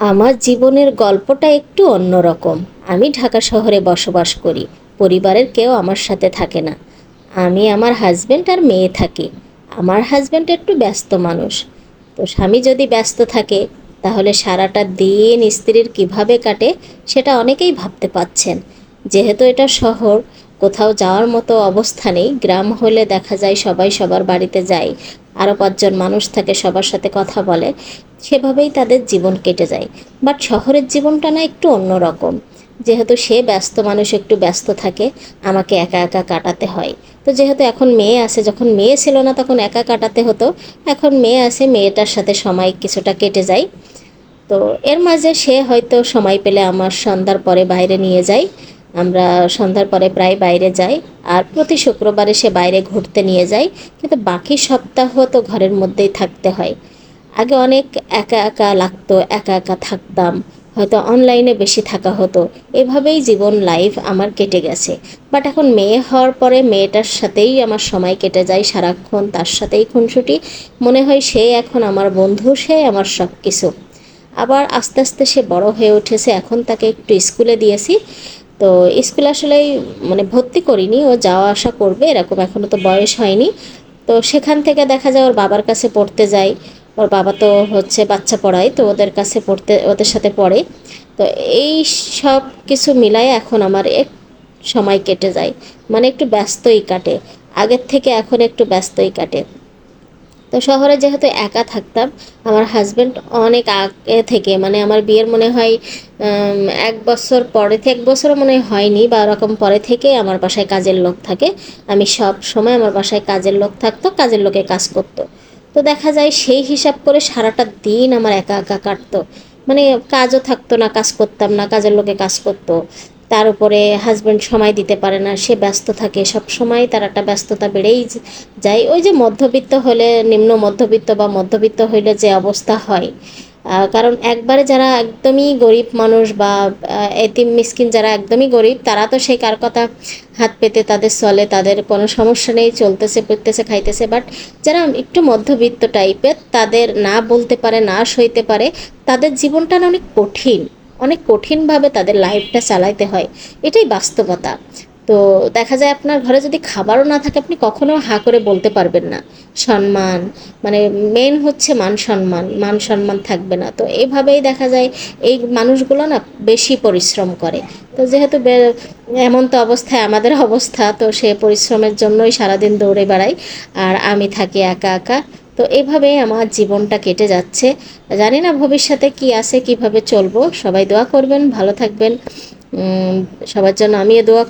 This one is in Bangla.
আমার জীবনের গল্পটা একটু অন্যরকম আমি ঢাকা শহরে বসবাস করি, পরিবারের কেউ আমার সাথে থাকে না। আমি আমার হাজব্যান্ড আর মেয়ে থাকি। আমার হাজব্যান্ড একটু ব্যস্ত মানুষ। তো স্বামী যদি ব্যস্ত থাকে, তাহলে সারাটা দিন স্ত্রীর কীভাবে কাটে, সেটা অনেকেই ভাবতে পাচ্ছেন যেহেতু এটা শহর কোথাও যাওয়ার মতো অবস্থা নেই। গ্রাম হলে দেখা যায় সবাই সবার বাড়িতে যায়। আরও পাঁচজন মানুষ থাকে সবার সাথে কথা বলে। সেভাবেই তাদের জীবন কেটে যায়। বাট শহরের জীবনটা না একটু অন্যরকম যেহেতু সে ব্যস্ত, মানুষ একটু ব্যস্ত থাকে, আমাকে একা একা কাটাতে হয়। তো যেহেতু এখন মেয়ে আছে, যখন মেয়ে ছিল না তখন একা কাটাতে হতো। এখন মেয়ে আছে, মেয়েটার সাথে সময় কিছুটা কেটে যায়। তো এর মাঝে সে হয়তো সময় পেলে আমার সন্ধ্যার পরে বাইরে নিয়ে যায়। আমরা সন্ধ্যার পরে প্রায় বাইরে যাই আর প্রতি শুক্রবারে সে বাইরে ঘুরতে নিয়ে যায় কিন্তু বাকি সপ্তাহ তো ঘরের মধ্যেই থাকতে হয়। আগে অনেক একা একা লাগতো, একা একা থাকতাম, হয়তো অনলাইনে বেশি থাকা হতো। এভাবেই জীবন লাইফ আমার কেটে গেছে। বাট এখন মেয়ে হওয়ার পরে মেয়েটার সাথেই আমার সময় কেটে যায় সারাক্ষণ, তার সাথেই খুনসুটি। মনে হয় সে এখন আমার বন্ধু, সে আমার সব কিছু আবার আস্তে আস্তে সে বড় হয়ে উঠেছে, এখন তাকে একটু স্কুলে দিয়েছি। তো স্কুলে আসলে মানে ভর্তি করিনি, ও যাওয়া আসা করবে, এরকম এখনও তো বয়স হয়নি। তো সেখান থেকে দেখা যায় ওর বাবার কাছে পড়তে যায় ওর বাবা তো হচ্ছে বাচ্চা পড়ায়, তো ওদের কাছে পড়তে, ওদের সাথে পড়ে। তো এই সব কিছু মিলাই এখন আমার এক সময় কেটে যায়। মানে একটু ব্যস্তই কাটে। আগের থেকে এখন একটু ব্যস্তই কাটে। তো শহরে যেহেতু একা থাকতাম, আমার হাজব্যান্ড অনেক আগে থেকে মানে আমার বিয়ের মনে হয় এক বছর পরে থেকে, এক বছরও মনে হয়নি বা ওরকম পরে থেকে আমার বাসায় কাজের লোক থাকে। আমি সব সময় আমার বাসায় কাজের লোক থাকতো, কাজের লোকে কাজ করতো। তো দেখা যায় সেই হিসাব করে সারাটা দিন আমার একা একা কাটতো। মানে কাজও থাকতো না, কাজ করতাম না, কাজের লোকে কাজ করতো। তার উপরে হাজব্যান্ড সময় দিতে পারে না, সে ব্যস্ত থাকে। সব সময় তার একটা ব্যস্ততা বেড়েই যায়। ওই যে মধ্যবিত্ত হলে, নিম্ন মধ্যবিত্ত বা মধ্যবিত্ত হইলে যে অবস্থা হয় কারণ একবারে যারা একদমই গরিব মানুষ বা এতিম মিসকিন যারা একদমই গরিব, তারা তো সেই কার কথা হাত পেতে তাদের চলে, তাদের কোনো সমস্যা নেই, চলতেছে পড়তেছে খাইতেছে। বাট যারা একটু মধ্যবিত্ত টাইপের তাদের না বলতে পারে, না সইতে পারে, তাদের জীবনটা অনেক কঠিন। অনেক কঠিনভাবে তাদের লাইফটা চালাইতে হয়। এটাই বাস্তবতা। তো দেখা যায় আপনার ঘরে যদি খাবারও না থাকে, আপনি কখনো হা করে বলতে পারবেন না। সম্মান মানে মেন হচ্ছে মান সম্মান মান সম্মান থাকবে না। তো এভাবেই দেখা যায় এই মানুষগুলো না বেশি পরিশ্রম করে। তো যেহেতু এমন তো অবস্থায় আমাদের অবস্থা, তো সে পরিশ্রমের জন্যই সারাদিন দৌড়ে বেড়াই। আর আমি থাকি একা একা। তো এভাবেই আমার জীবনটা কেটে যাচ্ছে। জানি না ভবিষ্যতে কি আছে, কীভাবে চলবো। সবাই দোয়া করবেন, ভালো থাকবেন। সবার জন্য আমিও দোয়া